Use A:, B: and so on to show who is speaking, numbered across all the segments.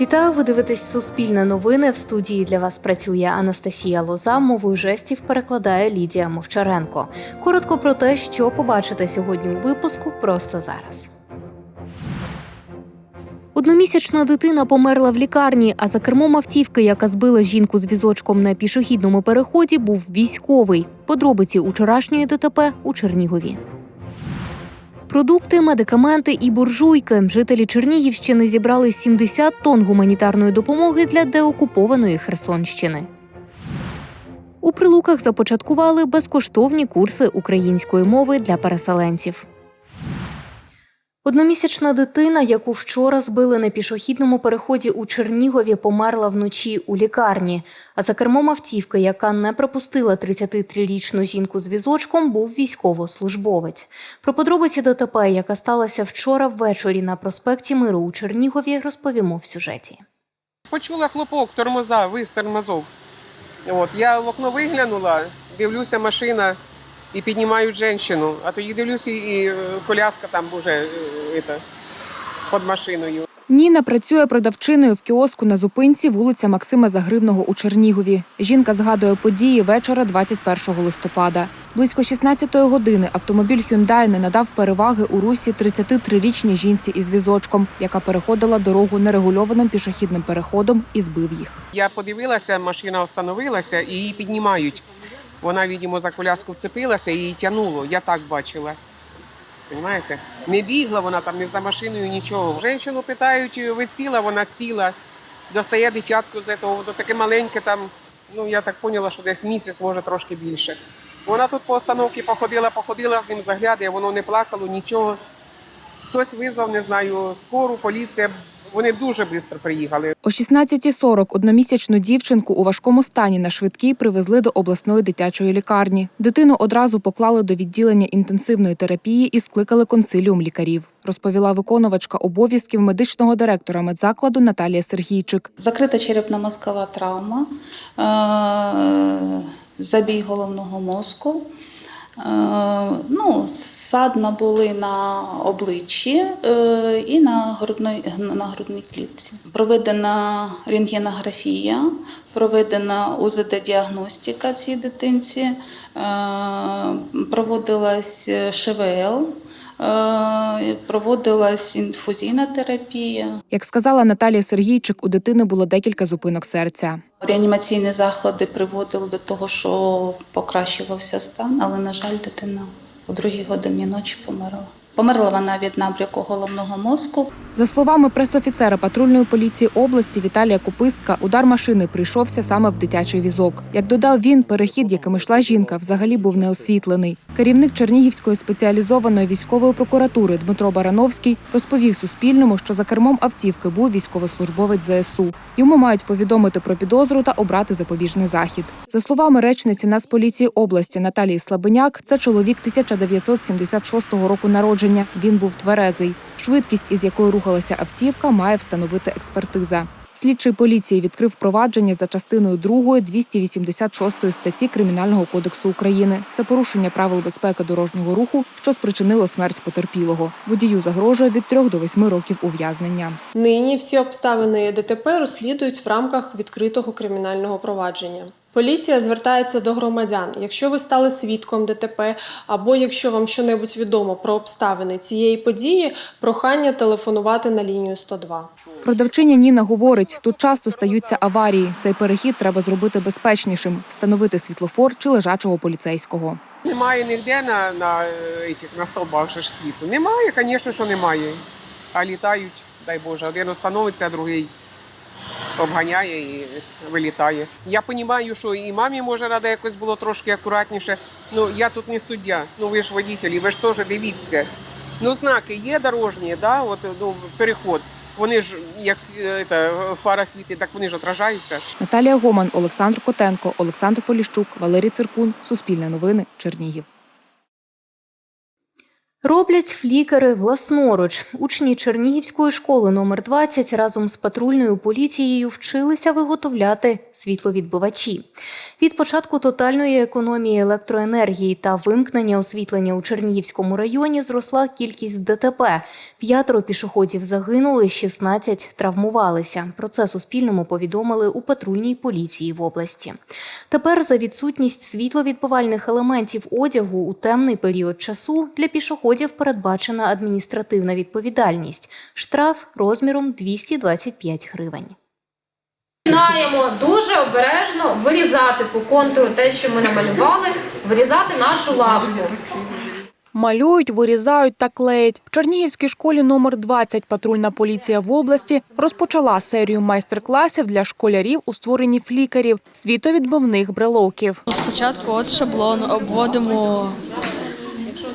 A: Вітаю, ви дивитесь Суспільне новини. В студії для вас працює Анастасія Лоза. Мовою жестів перекладає Лідія Мовчаренко. Коротко про те, що побачите сьогодні у випуску, просто зараз. Одномісячна дитина померла в лікарні, а за кермом автівки, яка збила жінку з візочком на пішохідному переході, був військовий. Подробиці учорашньої ДТП у Чернігові. Продукти, медикаменти і буржуйки. Жителі Чернігівщини зібрали 70 тонн гуманітарної допомоги для деокупованої Херсонщини. У прилуках започаткували безкоштовні курси української мови для переселенців. Одномісячна дитина, яку вчора збили на пішохідному переході у Чернігові, померла вночі у лікарні. А за кермом автівки, яка не пропустила 33-річну жінку з візочком, був військовослужбовець. Про подробиці ДТП, яка сталася вчора ввечері на проспекті Миру у Чернігові, розповімо в сюжеті.
B: Почула хлопок, тормоза, вис тормозов. От, я в окно виглянула, дивлюся, машина і піднімають жінку. А тоді дивлюся, і е, коляска там вже е, это, під машиною.
C: Ніна працює продавчиною в кіоску на зупинці вулиця Максима Загривного у Чернігові. Жінка згадує події вечора 21 листопада. Близько 16-ї години автомобіль Hyundai не надав переваги у русі 33-річній жінці із візочком, яка переходила дорогу нерегульованим пішохідним переходом і збив їх.
B: Я подивилася, машина остановилася і її піднімають. Вона, відомо, за коляску вцепилася і її тягнуло. Я так бачила. Понимаєте? Не бігла вона там не за машиною, нічого. Женщину питають, ви ціла, вона ціла. Достає дитятку з того, таке маленьке там, ну я так поняла, що десь місяць, може трошки більше. Вона тут по остановці походила, походила з ним, заглядає, воно не плакало, нічого. Хтось визвав, не знаю, скору, поліція. Вони дуже швидко приїхали.
C: О 16.40 одномісячну дівчинку у важкому стані на швидкій привезли до обласної дитячої лікарні. Дитину одразу поклали до відділення інтенсивної терапії і скликали консиліум лікарів, розповіла виконувачка обов'язків медичного директора медзакладу Наталія Сергійчик.
D: Закрита черепно-мозкова травма, е, забій головного мозку. Е, Ну, садна були на обличчі е, і на грудної, на грудній клітці. Проведена рентгенографія, проведена УЗД-діагностика цій дитинці, е, проводилась ШВЛ, проводилась інфузійна терапія.
C: Як сказала Наталія Сергійчик, у дитини було декілька зупинок серця.
D: Реанімаційні заходи приводили до того, що покращувався стан, але, на жаль, дитина у другій годині ночі померла. Померла вона від набряку головного мозку.
C: За словами пресофіцера патрульної поліції області Віталія Купистка, удар машини прийшовся саме в дитячий візок. Як додав він, перехід, яким йшла жінка, взагалі був неосвітлений. Керівник Чернігівської спеціалізованої військової прокуратури Дмитро Барановський розповів Суспільному, що за кермом автівки був військовослужбовець ЗСУ. Йому мають повідомити про підозру та обрати запобіжний захід. За словами речниці Нацполіції області Наталії Слабеняк, це чоловік 1976 року народження. Він був тверезий. Швидкість, із якою рухалася автівка, має встановити експертиза. Слідчий поліції відкрив провадження за частиною 2 286 статті Кримінального кодексу України. Це порушення правил безпеки дорожнього руху, що спричинило смерть потерпілого. Водію загрожує від 3 до 8 років ув'язнення.
E: Нині всі обставини ДТП розслідують в рамках відкритого кримінального провадження. Поліція звертається до громадян. Якщо ви стали свідком ДТП, або якщо вам щонебудь відомо про обставини цієї події, прохання телефонувати на лінію 102.
C: Продавчиня Ніна говорить, тут часто стаються аварії. Цей перехід треба зробити безпечнішим, встановити світлофор чи лежачого поліцейського.
B: Немає ніде на, на, е, этих, на столбах же ж світу. Немає, звісно, що немає. А літають, дай Боже, один остановиться, а другий обганяє і вилітає. Я розумію, що і мамі може рада якось було трошки акуратніше. Ну я тут не суддя. Ну ви ж водителі, ви ж теж дивіться. Ну, знаки є дорожні, да, от ну, переход. Вони ж як е, та, фара світить, так вони ж отражаються.
C: Наталія Гоман, Олександр Котенко, Олександр Поліщук, Валерій Циркун. Суспільне новини. Чернігів.
A: Роблять флікери власноруч. Учні Чернігівської школи номер 20 разом з патрульною поліцією вчилися виготовляти світловідбивачі. Від початку тотальної економії електроенергії та вимкнення освітлення у Чернігівському районі зросла кількість ДТП. П'ятеро пішоходів загинули, 16 травмувалися. Про це Суспільному повідомили у патрульній поліції в області. Тепер за відсутність світловідбивальних елементів одягу у темний період часу для пішоходів передбачена адміністративна відповідальність штраф розміром 225 гривень.
F: Починаємо дуже обережно вирізати по контуру те, що ми намалювали, вирізати нашу лапку.
C: Малюють, вирізають та клеять. В Чернігівській школі номер 20 патрульна поліція в області розпочала серію майстер-класів для школярів у створенні флікерів світовідбивних брелоків.
G: Спочатку от шаблон обводимо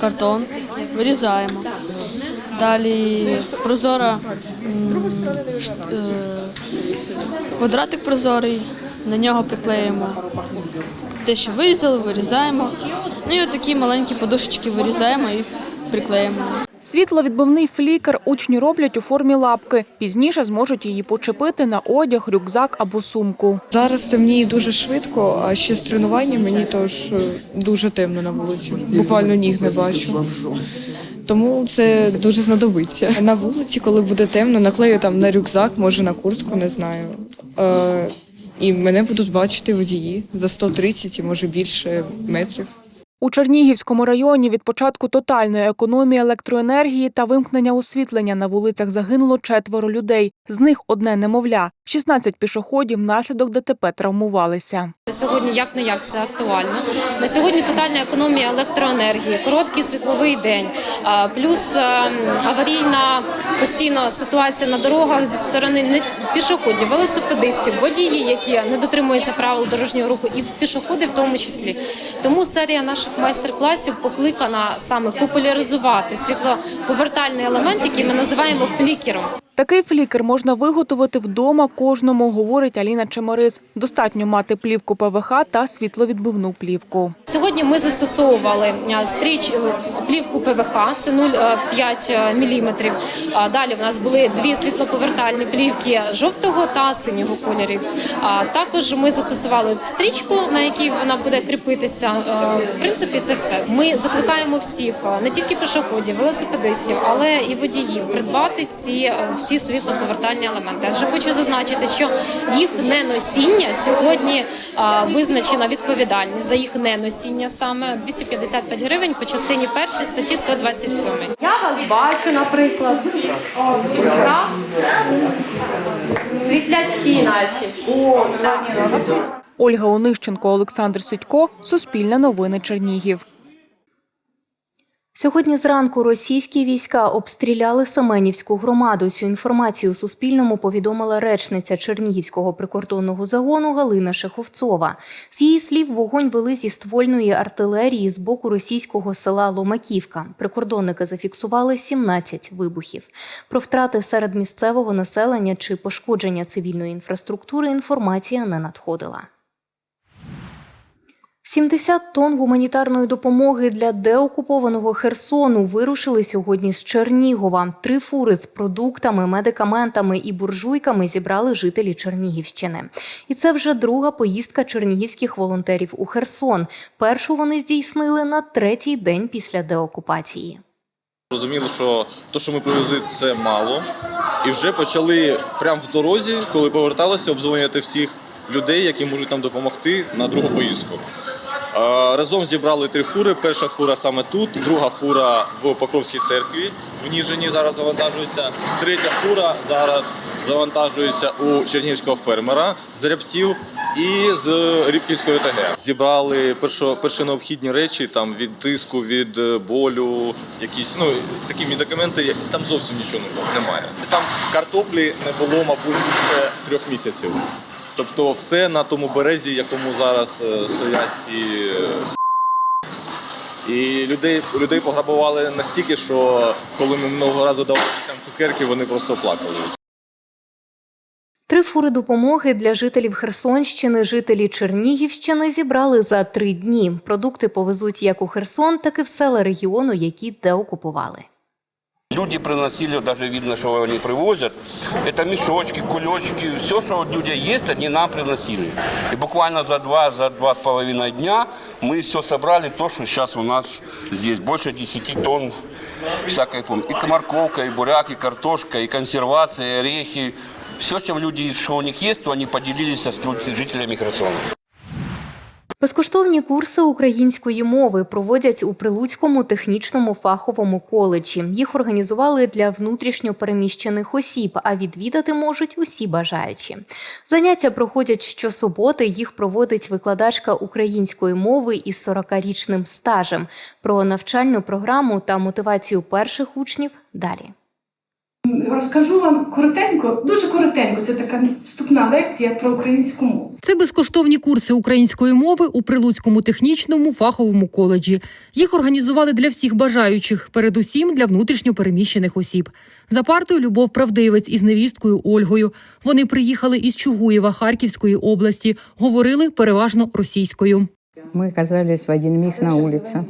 G: картон, вирізаємо. Далі прозора е, квадратик прозорий, на нього приклеїмо те, що вирізали, вирізаємо. Ну і отакі маленькі подушечки вирізаємо і приклеїмо.
C: Світловідбивний флікер учні роблять у формі лапки. Пізніше зможуть її почепити на одяг, рюкзак або сумку.
H: Зараз темніє дуже швидко, а ще з тренування мені тож е, дуже темно на вулиці. Буквально ніг не бачу. Тому це дуже знадобиться. На вулиці, коли буде темно, наклею там на рюкзак, може на куртку, не знаю. Е, і мене будуть бачити водії за 130 і може більше метрів.
C: У Чернігівському районі від початку тотальної економії електроенергії та вимкнення освітлення на вулицях загинуло четверо людей. З них одне немовля. 16 пішоходів внаслідок ДТП травмувалися.
F: Сьогодні як не як це актуально. На сьогодні тотальна економія електроенергії, короткий світловий день, плюс аварійна постійна ситуація на дорогах зі сторони пішоходів, велосипедистів, водії, які не дотримуються правил дорожнього руху, і пішоходи в тому числі. Тому серія наших майстер-класів покликана саме популяризувати світлоповертальний елемент, який ми називаємо флікером.
C: Такий флікер можна виготовити вдома кожному, говорить Аліна Чемерис. Достатньо мати плівку ПВХ та світловідбивну плівку.
F: Сьогодні ми застосовували е, стріч е, плівку ПВХ, це 0,5 мм. Далі в нас були дві світлоповертальні плівки жовтого та синього кольорів. Також ми застосували стрічку, на якій вона буде кріпитися. Е, В принципі, це все. Ми закликаємо всіх, е, не тільки пішоходів, велосипедистів, але і водіїв придбати ці е, всі світлоповертальні елементи. Адже хочу зазначити, що їх неносіння сьогодні а, визначена відповідальність за їх неносіння саме 255 гривень по частині першій статті 127. Я вас бачу, наприклад. Так? Світлячки наші. О,
C: Ольга Онищенко, Олександр Сідько, Суспільне новини Чернігів.
A: Сьогодні зранку російські війська обстріляли Семенівську громаду. Цю інформацію Суспільному повідомила речниця Чернігівського прикордонного загону Галина Шеховцова. З її слів, вогонь вели зі ствольної артилерії з боку російського села Ломаківка. Прикордонники зафіксували 17 вибухів. Про втрати серед місцевого населення чи пошкодження цивільної інфраструктури інформація не надходила. 70 тонн гуманітарної допомоги для деокупованого Херсону вирушили сьогодні з Чернігова. Три фури з продуктами, медикаментами і буржуйками зібрали жителі Чернігівщини. І це вже друга поїздка чернігівських волонтерів у Херсон. Першу вони здійснили на третій день після деокупації.
I: Розуміли, що те, що ми привезли, це мало. І вже почали прямо в дорозі, коли поверталися, обдзвонювати всіх людей, які можуть нам допомогти на другу поїздку. Разом зібрали три фури. Перша фура саме тут, друга фура в Покровській церкві в Ніжині зараз завантажується. Третя фура зараз завантажується у чернігівського фермера з рябців і з Рібківської ОТГ. Зібрали першо, перші необхідні речі там від тиску, від е, болю, якісь ну такі медикаменти. Там зовсім нічого немає. Там картоплі не було, мабуть, трьох місяців. Тобто, все на тому березі, якому зараз е, стоять ці. е, І людей, людей пограбували настільки, що коли ми минулого разу давали там цукерки, вони просто плакали.
A: Три фури допомоги для жителів Херсонщини, жителі Чернігівщини зібрали за три дні. Продукти повезуть як у Херсон, так і в села регіону, які деокупували.
J: Люди приносили, даже видно, что они привозят. Это мешочки, кулечки, все, что у людей есть, они нам приносили. И буквально за два, за два с половиной дня мы все собрали, то, что сейчас у нас здесь. Больше 10 тонн всякой помощи. И морковка, и буряк, и картошка, и консервация, и орехи. Все, чем люди, что у них есть, то они поделились с жителями Херсона.
A: Безкоштовні курси української мови проводять у Прилуцькому технічному фаховому коледжі. Їх організували для внутрішньо переміщених осіб, а відвідати можуть усі бажаючі. Заняття проходять щосуботи. Їх проводить викладачка української мови із 40-річним стажем. Про навчальну програму та мотивацію перших учнів далі.
K: Розкажу вам коротенько, дуже коротенько. Це така вступна лекція про українську мову.
L: Це безкоштовні курси української мови у Прилуцькому технічному фаховому коледжі. Їх організували для всіх бажаючих, передусім для внутрішньо переміщених осіб. За партою Любов Правдивець із невісткою Ольгою. Вони приїхали із Чугуєва Харківської області, говорили переважно російською.
M: Мы оказались в один миг на улице.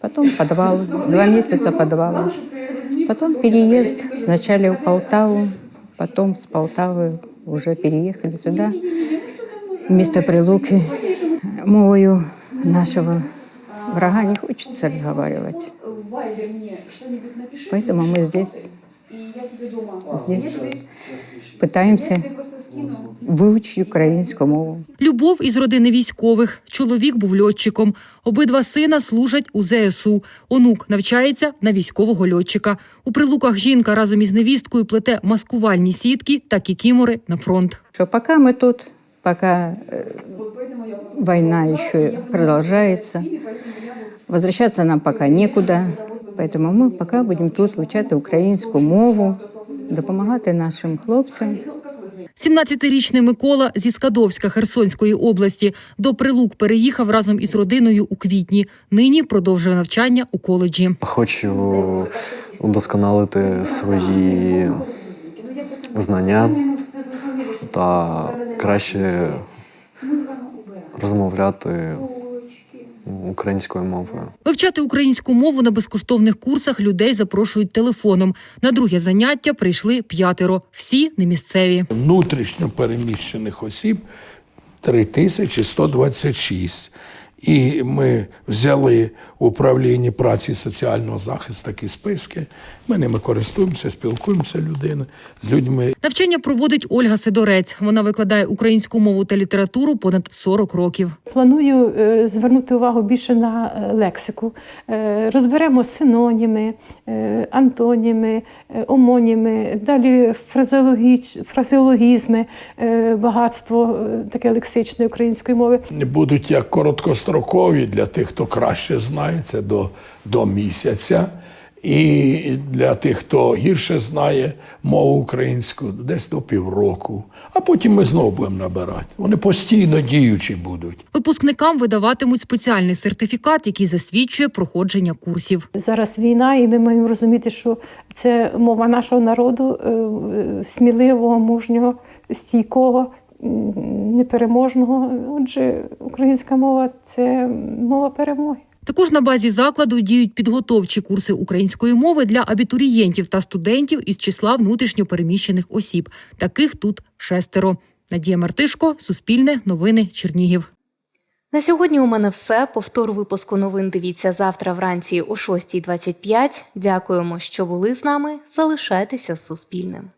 M: Потом подвал, два месяца подвал. Потом переезд, вначале в Полтаву, потом с Полтавы уже переехали сюда, вместо Прилуки. Мовою нашего врага не хочется разговаривать. Поэтому мы здесь, здесь пытаемся выучить украинскую мову.
L: Любов із родини військових. Чоловік був льотчиком. Обидва сина служать у ЗСУ. Онук навчається на військового льотчика. У прилуках жінка разом із невісткою плете маскувальні сітки та кікімори на фронт.
M: Что пока мы тут, пока э, война еще продолжается, возвращаться нам пока некуда. Поэтому ми поки будемо тут вивчати українську мову, допомагати нашим хлопцям.
L: 17-річний Микола зі Скадовська Херсонської області до прилук переїхав разом із родиною у квітні. Нині продовжує навчання у коледжі.
N: Хочу удосконалити свої знання та краще розмовляти українською мовою.
L: Вивчати українську мову на безкоштовних курсах людей запрошують телефоном. На друге заняття прийшли п'ятеро. Всі не місцеві.
O: внутрішньо переміщених осіб 3126. І ми взяли в управлінні праці і соціального захисту такі списки. Ми ними користуємося, спілкуємося людини з людьми.
L: Навчання проводить Ольга Сидорець. Вона викладає українську мову та літературу понад 40 років.
K: Планую е, звернути увагу більше на е, лексику. Е, Розберемо синоніми, е, антоніми, е, омоніми, далі фразеологіч, фразеологізми, е, багатство е, таке лексичної української мови.
O: Не Будуть як короткострокові для тих, хто краще знає, це до, до місяця. І для тих, хто гірше знає мову українську, десь до півроку. А потім ми знову будемо набирати. Вони постійно діючі будуть.
L: Випускникам видаватимуть спеціальний сертифікат, який засвідчує проходження курсів.
K: Зараз війна, і ми маємо розуміти, що це мова нашого народу е, е, сміливого, мужнього, стійкого, непереможного. Отже, українська мова це мова перемоги.
L: Також на базі закладу діють підготовчі курси української мови для абітурієнтів та студентів із числа внутрішньо переміщених осіб. Таких тут шестеро. Надія Мартишко, Суспільне, Новини, Чернігів.
A: На сьогодні у мене все. Повтор випуску новин дивіться завтра вранці о 6.25. Дякуємо, що були з нами. Залишайтеся з Суспільним.